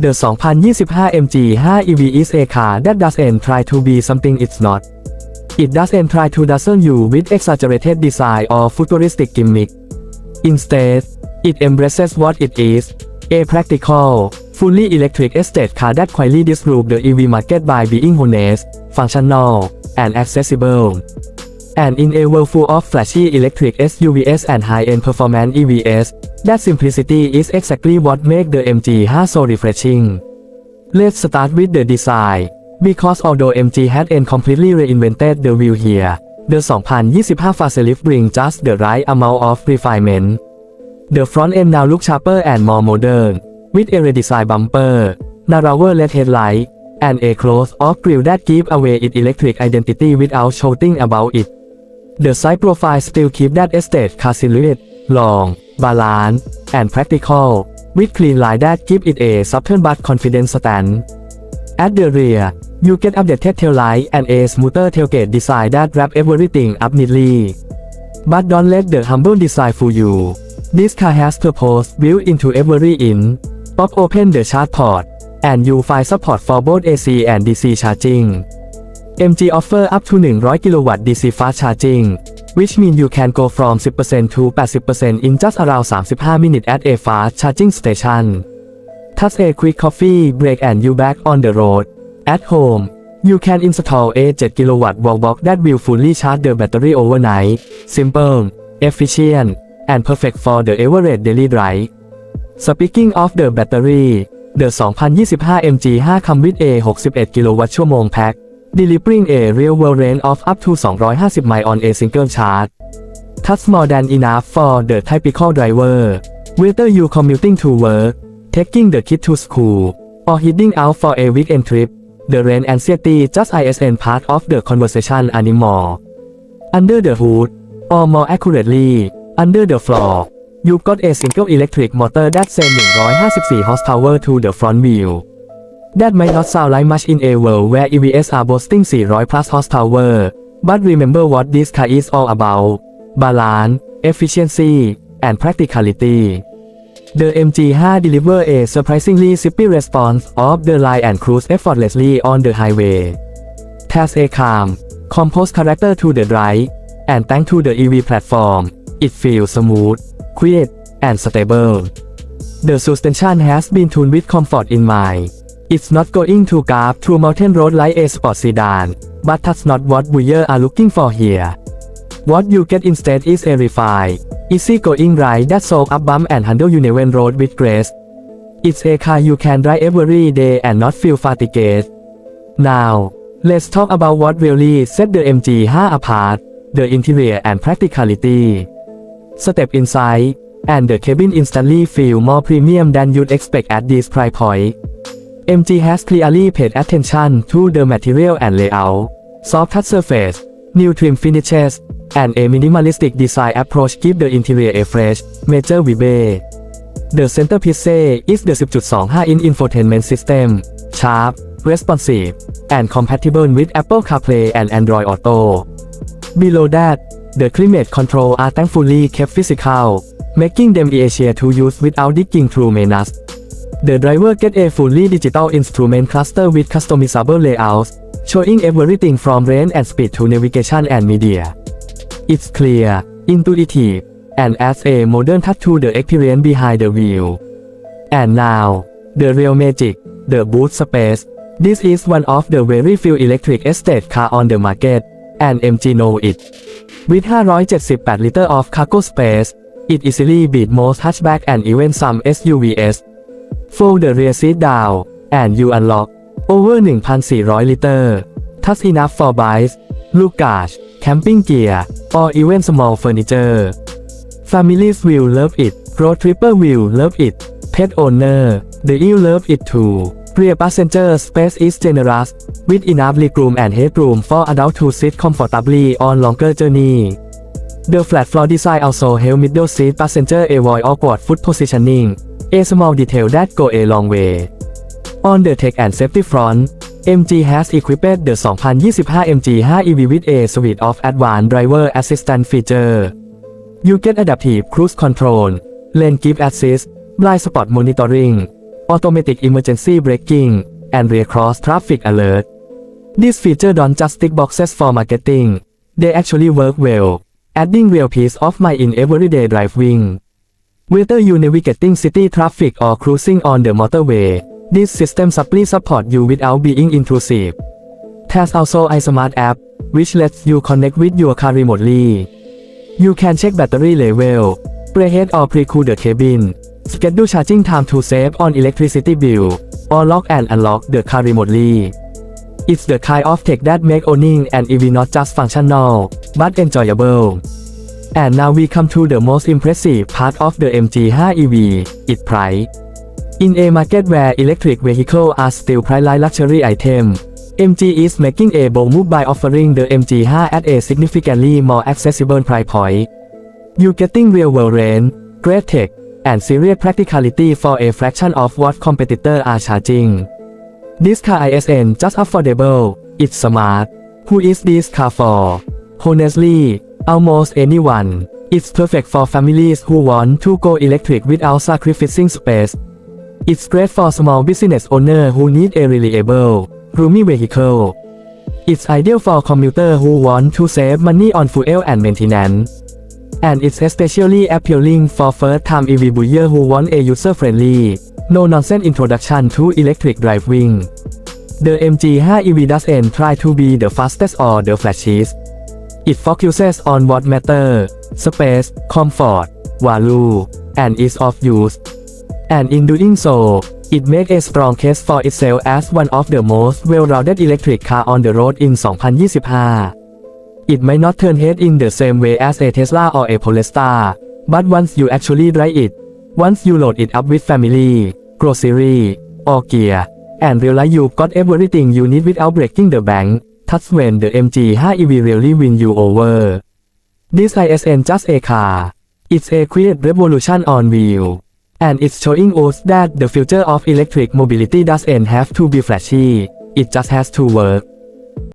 The 2025 MG5 EV is a car that doesn't try to be something it's not. It doesn't try to dazzle you with exaggerated design or futuristic gimmick. Instead, it embraces what it is, a practical, fully electric estate car that quietly disrupts the EV market by being honest, functional, and accessible. And in a world full of flashy electric SUVs and high-end performance EVs, that simplicity is exactly what makes the MG5 so refreshing. Let's start with the design. Because although MG hadn't completely reinvented the wheel here, the 2025 facelift brings just the right amount of refinement. The front end now looks sharper and more modern, with a redesigned bumper, narrower LED headlight, and a closed-off grille that give away its electric identity without shouting about it. The side profile still keep that estate car silhouette, long, balanced, and practical, with clean line that give it a subtle but confident stand. At the rear, you get updated taillight and a smoother tailgate design that wrap everything up neatly. But don't let the humble design fool you. This car has purpose built into every inch. Pop open the charge port, and you find support for both AC and DC charging. MG offer up to 100 kW DC fast charging, which mean you can go from 10% to 80% in just around 35 minutes at a fast charging station. Touch a quick coffee break and you back on the road. At home, you can install a 7 kW wall box that will fully charge the battery overnight. Simple, efficient, and perfect for the average daily drive. Speaking of the battery, the 2025 MG5 come with a 61 kW ชั่วโมง pack, delivering a real world range of up to 250 miles on a single charge. That's more than enough for the typical driver. Whether you commuting to work, taking the kid to school, or heading out for a weekend trip, the range anxiety just isn't part of the conversation anymore. Under the hood, or more accurately, under the floor, you've got a single electric motor that sends 154 horsepower to the front wheel. That might not sound like much in a world where EVs are boasting 400 plus horsepower, but remember what this car is all about balance, efficiency, and practicality. The MG5 delivers a surprisingly zippy response of the line and cruise effortlessly on the highway. Has a calm, composed character to the drive, and thanks to the EV platform, it feels smooth, quiet, and stable. The suspension has been tuned with comfort in mind. It's not going to carve through mountain road like a sport sedan, but that's not what we are looking for here. What you get instead is a refined, easy-going ride that soak up bump and handle you uneven road with grace. It's a car you can drive every day and not feel fatigued. Now, let's talk about what really set the MG5 apart, the interior and practicality. Step inside, and the cabin instantly feel more premium than you'd expect at this price point. MG has clearly paid attention to the material and layout, soft touch surface, new trim finishes, and a minimalistic design approach give the interior a fresh, major vibe. The centerpiece is the 10.25-inch infotainment system, sharp, responsive, and compatible with Apple CarPlay and Android Auto. Below that, the climate control are thankfully kept physical, making them easier to use without digging through menus. The driver get a fully digital instrument cluster with customizable layouts, showing everything from range and speed to navigation and media. It's clear, intuitive, and adds a modern touch to the experience behind the wheel. And now, the real magic, the boot space. This is one of the very few electric estate car on the market, and MG know it. With 578 liters of cargo space, it easily beats most hatchback and even some SUVs. Fold the rear seat down, and you unlock over 1,400 liter That's enough for bikes, luggage, camping gear, or even small furniture. Families will love it, road tripper will love it, pet owner, they will love it too. Rear passenger space is generous, with enough legroom and headroom for adults to sit comfortably on longer journey. The flat floor design also help middle seat passenger avoid awkward foot positioning, a small detail that go a long way. On the tech and safety front, MG has equipped the 2025 MG5 EV with a suite of advanced driver assistance feature. You get adaptive cruise control, lane keep assist, blind spot monitoring, automatic emergency braking, and rear cross traffic alert. This feature don't just tick boxes for marketing, they actually work well, adding real peace of mind in everyday driving. Whether you navigating city traffic or cruising on the motorway, this system simply support you without being intrusive. There's also a smart app, which lets you connect with your car remotely. You can check battery level, preheat or pre-cool the cabin, schedule charging time to save on electricity bill, or lock and unlock the car remotely. It's the kind of tech that make owning an EV not just functional, but enjoyable. And now we come to the most impressive part of the MG5 EV, its price. In a market where electric vehicles are still priced like luxury item, MG is making a bold move by offering the MG5 at a significantly more accessible price point. You're getting real world range, great tech, and serious practicality for a fraction of what competitors are charging. This car ISN just affordable, it's smart. Who is this car for? Honestly, almost anyone. It's perfect for families who want to go electric without sacrificing space. It's great for small business owner who need a reliable, roomy vehicle. It's ideal for commuters who want to save money on fuel and maintenance. And it's especially appealing for first-time EV buyer who want a user-friendly, no-nonsense introduction to electric driving. The MG5 EV doesn't try to be the fastest or the flashiest. It focuses on what matters, space, comfort, value, and ease of use. And in doing so, it makes a strong case for itself as one of the most well-rounded electric car on the road in 2025. It may not turn head in the same way as a Tesla or a Polestar, but once you actually drive it, once you load it up with family, grocery, or gear, and realize you've got everything you need without breaking the bank, that's when the MG5 EV really win you over. This ISN just a car. It's a quiet revolution on wheel. And it's showing us that the future of electric mobility doesn't have to be flashy, it just has to work.